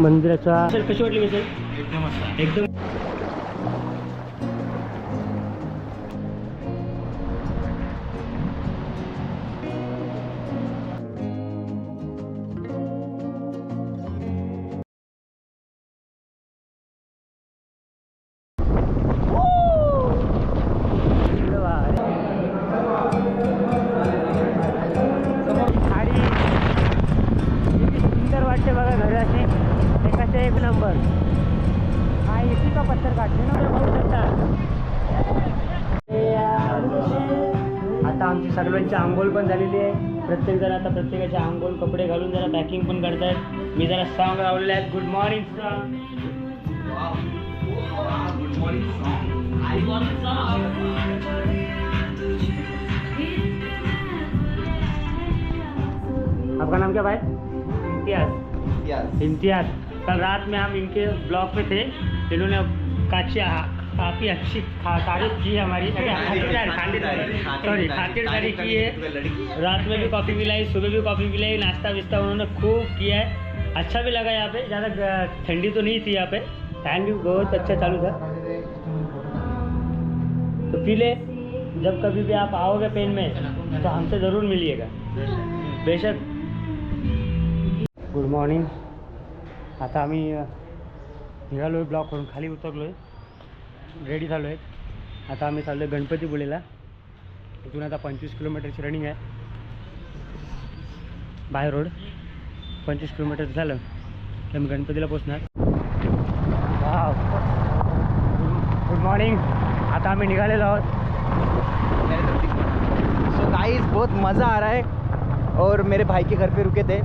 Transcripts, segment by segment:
मंदिराच्या कशी वाटली मिसळ? एकदम एकदम आमची सर्वांची आंघोळ पण झालेली आहे. प्रत्येक जण आता प्रत्येकाचे आंघोळ कपडे घालून जरा पॅकिंग पण करतायत. मी जरा सॉंग लावलेले आहेत good morning song good morning आपका नाम क्या भाई? इम्तियाज. इम्तियाज. कल रात में हम इनके ब्लॉक पे थे. इन्होंने काची काफ़ी अच्छी तारीफ़ की है हमारी सॉरी खातिरदारी की है। रात में भी कॉफ़ी पिलाई सुबह भी कॉफ़ी पिलाई नाश्ता विस्ता उन्होंने खूब किया है। अच्छा भी लगा यहाँ पे ज़्यादा ठंडी तो नहीं थी यहाँ पे। फ़ैन भी बहुत अच्छा चालू था। तो पी ले जब कभी भी आप आओगे पेन में तो हमसे ज़रूर मिलिएगा। बेशक। गुड मॉर्निंग आता आम्ही निघालो आहे ब्लॉकवरून खाली उतरलो आहे रेडी झालो आहे आता आम्ही चाललो आहे गणपतीपुळेला इथून आता पंचवीस किलोमीटरची रनिंग आहे. By road. पंचवीस किलोमीटर झालं. तर मी गणपतीला पोचणार गुड मॉर्निंग आता आम्ही निघालेलो आहोत. सो गाइस बहुत मज़ा आ रहा है और मेरे भाई के घर पे रुके थे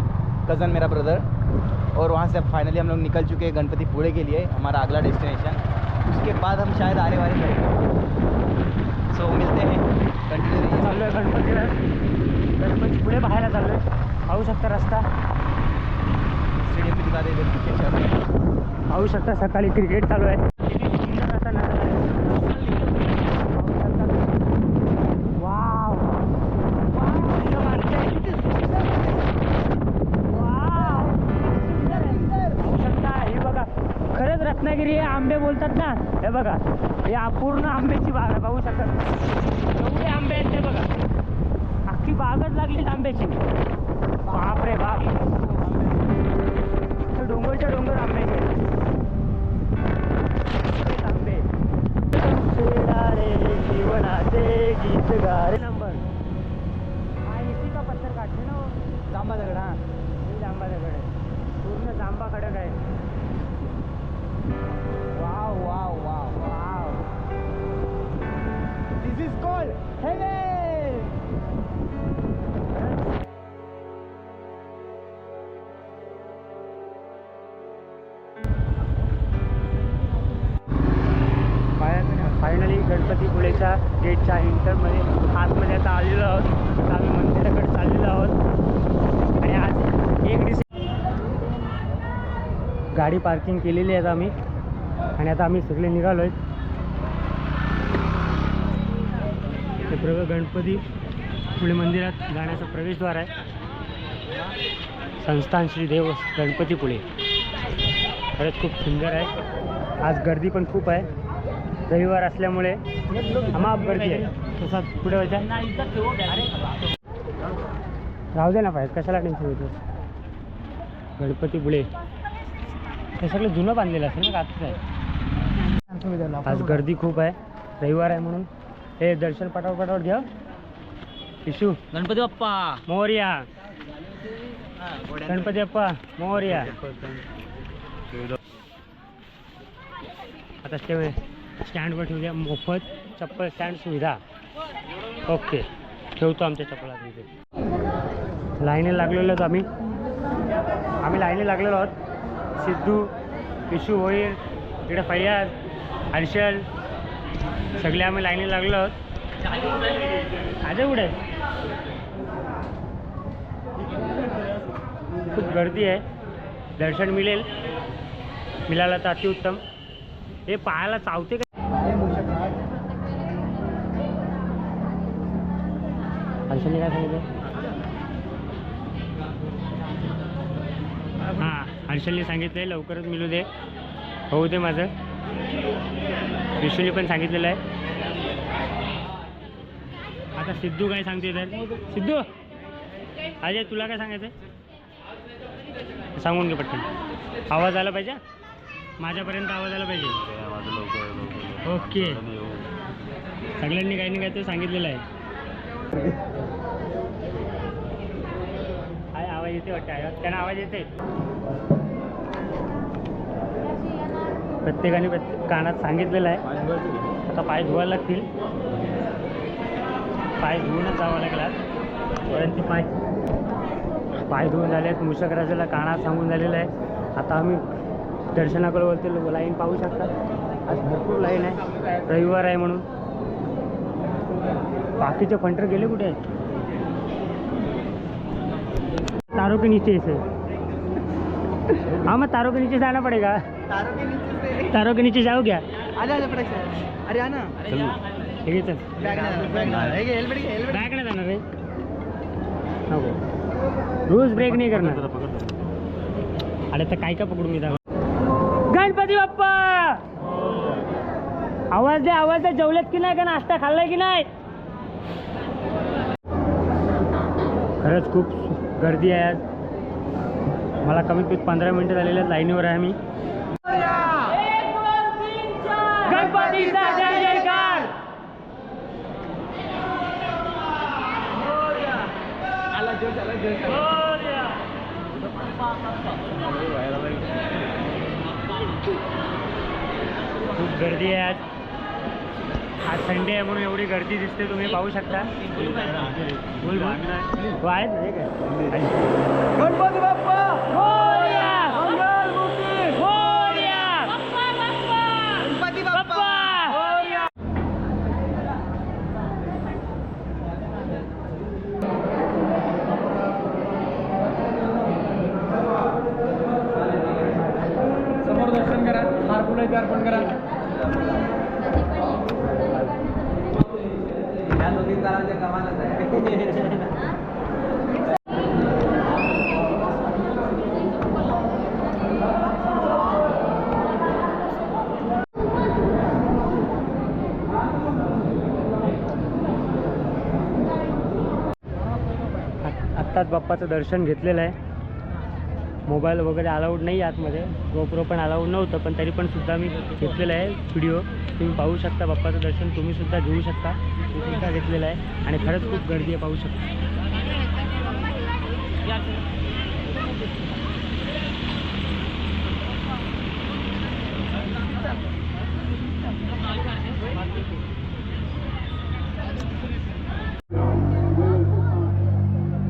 कज़न मेरा ब्रदर और वहाँ से फाइनली हम लोग निकल चुके हैं गणपति पुणे के लिए हमारा अगला डेस्टिनेशन उसके बाद हम शायद आने वाले करेंगे सो मिलते हैं। कंटिन्यू चाललो आहे गणपतीला गणपती पुढे पाहायला चाललो आहे पाहू शकता रस्ता. स्टेडियम में दिखा दे इधर पीछे चल रहे हैं पाहू शकता सकाळी क्रिकेट चालू आहे किती सुंदर असा नजारा आहे. पाहू शकता तुम्ही. वाव. वाव, किती वाटतंय. किती सुंदर आहे. वाव. सुंदर आहे. पाहू शकता हे बघा खरंच रत्नागिरी हे आंबे बोलतात ना हे बघा या पूर्ण आंब्याची बाग आहे पाहू शकत. एवढे आंबे आहेत ते बघा. अख्खी बागच लागली आंब्याची. बाप. रे बाप डोंगरच्या डोंगर आंब्याचे आंबे रे जीवनाचे गीत गारे नंबर. हा इसी का पत्थर काढते ना जांबा दगड हां. जांबा दगड आहे. पूर्ण जांबा खडक आहे. Wow, wow, wow, wow. This is called heaven finally गणपतीपुळेच्या गेटच्या इंटरमध्ये आतमध्ये आता आलेलो आहोत. आता आम्ही मंदिराकडे चाललेलो आहोत. आणि आज एक डिसेंबर गाडी पार्किंग केलेली आहे आम्ही. आणि आता आम्ही सगळे निघालो आहेत ते प्रग गणपती पुणे मंदिरात जाण्याचा प्रवेशद्वार आहे. संस्थान श्री देव गणपतीपुळे खरंच खूप सुंदर आहे. आज गर्दी पण खूप आहे. रविवार असल्यामुळे अमाप गर्दी आहे. तसा पुढे व्हायचा राहू दे ना पाहिजे कशाला टेन्शन घेतो गणपतीपुळे हे सगळं जुनं बांधलेलं असेल ना रात्र आहे? आज गर्दी खूप आहे. रविवार आहे म्हणून. हे दर्शन पटापट पटापट घ्या. इशू गणपती बाप्पा. मोर्या. गणपती बाप्पा मोर्या. आता ते स्टँडवर ठेवूया मोफत चप्पल स्टँड सुविधा. ओके ठेवतो आमच्या चप्पला तिथे लाईनी लागलेलो आहोत आम्ही. आम्ही लाईनी लागलेलो आहोत. सिद्धू इशू होईल इकडे फैयाज. हर्षल सगळे आम्ही लाईनी लागलो आहोत. आहे? खूप गर्दी आहे. दर्शन मिळेल. मिळालं तर अतिउत्तम. हे पायाला चावते का? हर्षलने काय सांगितलं? हां हर्षलने सांगितलं लवकरच मिळू दे. होऊ दे माझं. विष्णूने पण सांगितलेलं आहे. आता सिद्धू काय सांगते तर? सिद्धू! अजय तुला काय सांगायचं आहे सांगून घे पटकन. आवाज आला पाहिजे माझ्यापर्यंत आवाज आला पाहिजे. ओके. सगळ्यांनी काही नाही काय ते सांगितलेलं आहे. आवाज येते वाटतं? त्यांना आवाज येते प्रत्येकाने प्रत्येक कानात सांगितलेलं आहे. आता पाय धुवायला लागतील. पाय धुवूनच जावं लागेल आज. परंतु पाय. पाय धुवून झाले आहेत. मुशकराजाला कानात सांगून झालेलं आहे. आता आम्ही दर्शनाकडे वरती लाईन पाहू शकता. आज भरपूर लाईन आहे. रविवार आहे म्हणून. बाकीचे फंटर गेले कुठे? आहेत तारों के नीचे से हाँ मैं तारों के? नीचे से पड़ेगा तारों के नीचे से तारों के नीचे जाओ क्या आजा आजा अरे आना चल. जाणार रे नको. रोज ब्रेक नाही करणार. अरे तर काय का पकडू मी गणपती बाप्पा! आवाज दे आवाज दे. जेवलेत की नाही का? नाश्ता खाल्लाय की नाही? खरंच खूप गर्दी आहे आज. मला कमीत कमी पंधरा मिनिटं झालेल्या लाईनीवर आहे मी. खूप गर्दी आहे आज. आज संडे आहे म्हणून एवढी गर्दी दिसते तुम्ही पाहू शकता. आहेत? गणपती बाप्पा मोरया! मोरया! गणपती बाप्पा! समोर दर्शन हार फुलाचे अर्पण करा. या दोघी जणांच्या कमालच आहे. आत- आत्ताच बाप्पाचं दर्शन घेतलेलं आहे. मोबाईल वगैरे अलाउड नाही आतमध्ये. गोप्रो पण अलाउड नव्हतं पण तरी पण सुद्धा मी घेतलेलं आहे व्हिडिओ तुम्ही पाहू शकता बाप्पाचं दर्शन तुम्ही सुद्धा घेऊ शकता. मी सुद्धा घेतलेलं आहे आणि खरंच खूप गर्दी आहे पाहू शकता.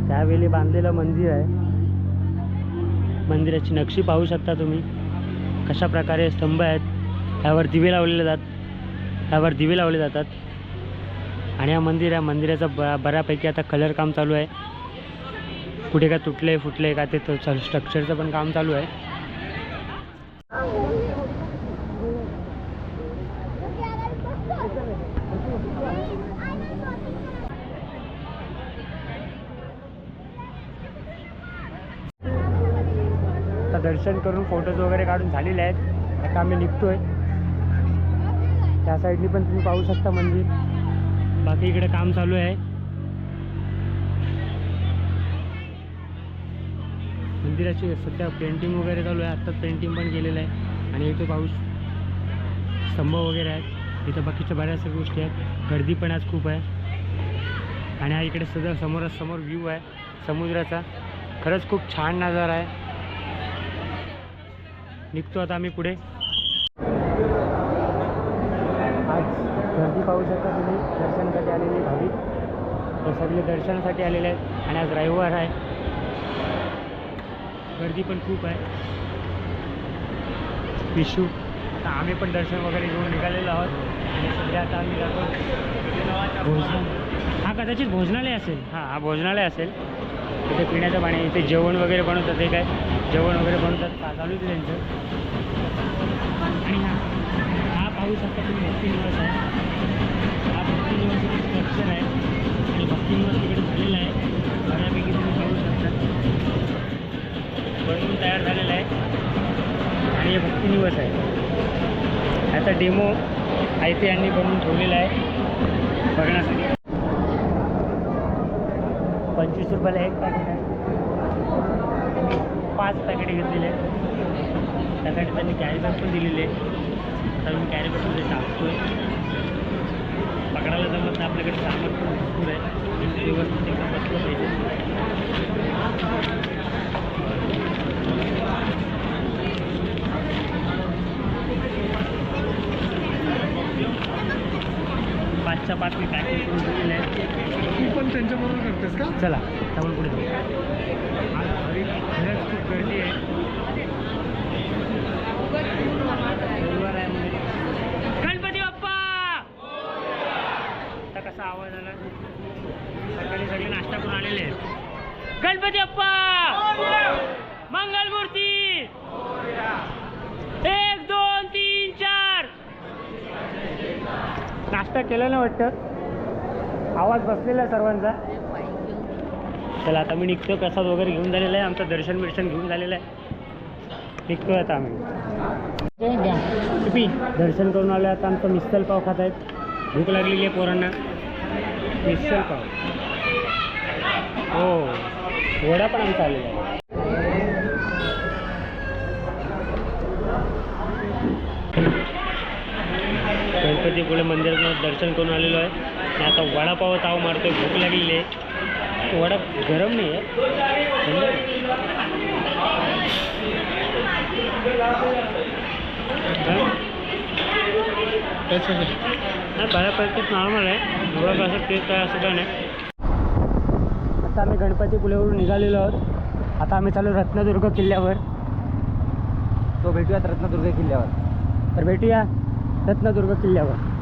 त्यावेळी बांधलेलं मंदिर आहे. मंदिराची नक्षी पाहू शकता तुम्ही. कशा प्रकारे स्तंभ आहेत त्यावर दिवे लावलेले जातात त्यावर दिवे लावले जातात. आणि हा मंदिर या मंदिराचं ब बऱ्यापैकी आता कलर काम चालू आहे. कुठे का तुटले फुटले का ते स्ट्रक्चरचं पण काम चालू आहे. आता दर्शन करून फोटोज वगैरे काढून झालेले आहेत. आता आम्ही निघतो आहे त्या साईडनी पण तुम्ही पाहू शकता मंदिर. बाकी इकडे काम चालू आहे. मंदिराची सध्या पेंटिंग वगैरे चालू आहे. आत्ताच पेंटिंग पण केलेलं आहे. आणि इथे पाऊस स्तंभ वगैरे आहेत. इथं बाकीच्या बऱ्याचशा गोष्टी आहेत. गर्दी पण आज खूप आहे. आणि हा इकडे सध्या समोरासमोर व्ह्यू आहे. समुद्राचा. खरंच खूप छान नजारा आहे. निघतो आता आम्ही पुढे. आज गर्दी पाहू शकता तुम्ही. दर्शनासाठी आलेले भाविक. तर सगळे दर्शनासाठी आलेले आहेत आणि आज रविवार आहे. गर्दी पण खूप आहे. विशू आता आम्ही पण दर्शन वगैरे घेऊन निघालेलो आहोत. आणि सध्या आता आम्ही जातो भोजन हा कदाचित भोजनालय असेल. हां हा भोजनालय असेल. तिथे पिण्याचं पाणी इथे जेवण वगैरे बनवतात ते काय? जेवण वगैरे बनवतात का चालू त्यांचं. आणि हा पाहू शकता तुम्ही भक्ती निवास आहे. हा भक्ती निवासाचं स्ट्रक्चर आहे. आणि भक्ती निवास तिकडे झालेला आहे. बऱ्यापैकी तुम्ही पाहू शकता. बनवून तयार झालेला आहे. आणि हे भक्तीनिवस आहे. आता डेमो आयसी यांनी बनवून ठेवलेला आहे. बघण्यासाठी. पंचवीस रुपयाला एक पॅकेट आहे. पाच पॅकेट घेतलेले आहेत. त्यासाठी त्यांनी कॅरी बॅग पण दिलेले आहे. तर मी कॅरी बॅगमध्ये टाकतोय. पकडायला जमत नाही आपल्याकडे सामान पण भरपूर आहे. व्यवस्थित एकदम बसलं पाहिजे. पाचच्या पाच मी पॅकिंग करून दिलेले आहेत. पण त्यांच्याबरोबर करतेस का? चला आपण पुढे खूप गर्दी आहे. गणपती बाप्पा! आता कसा आवाज आला? सकाळी सगळे नाश्ता करून आलेले आहेत. गणपती बाप्पा! मंगलमूर्ती! एक दोन तीन चार! नाश्ता केला ना वाटतं? आवाज बसलेला सर्वांचा. चला आता मी निघतो. प्रसाद वगैरे घेऊन झालेला आहे. आमचं दर्शन बिर्शन घेऊन झालेलं आहे. निघतोय आता आम्ही. किती दर्शन करून आलो आता आमचं मिसल पाव खात आहेत. भूक लागलेली आहे पोरांना. मिसल पाव. हो वडा पण आमचा आलेला आहे. गणपतीपुळे मंदिरात दर्शन करून आलेलो आहे. आणि आता वडापाव ताव मारतोय. भूक लागलेली आहे. तो वडा गरम नाही आहे. नाही बऱ्यापैकी नॉर्मल आहे. एवढं कसं टेस्ट आहे असं काय नाही. आता आम्ही गणपतीपुळेवरून निघालेलो आहोत. आता आम्ही चालू रत्नदुर्ग किल्ल्यावर. तो भेटूयात रत्नदुर्ग किल्ल्यावर. तर भेटूया रत्नदुर्ग किल्ल्यावर.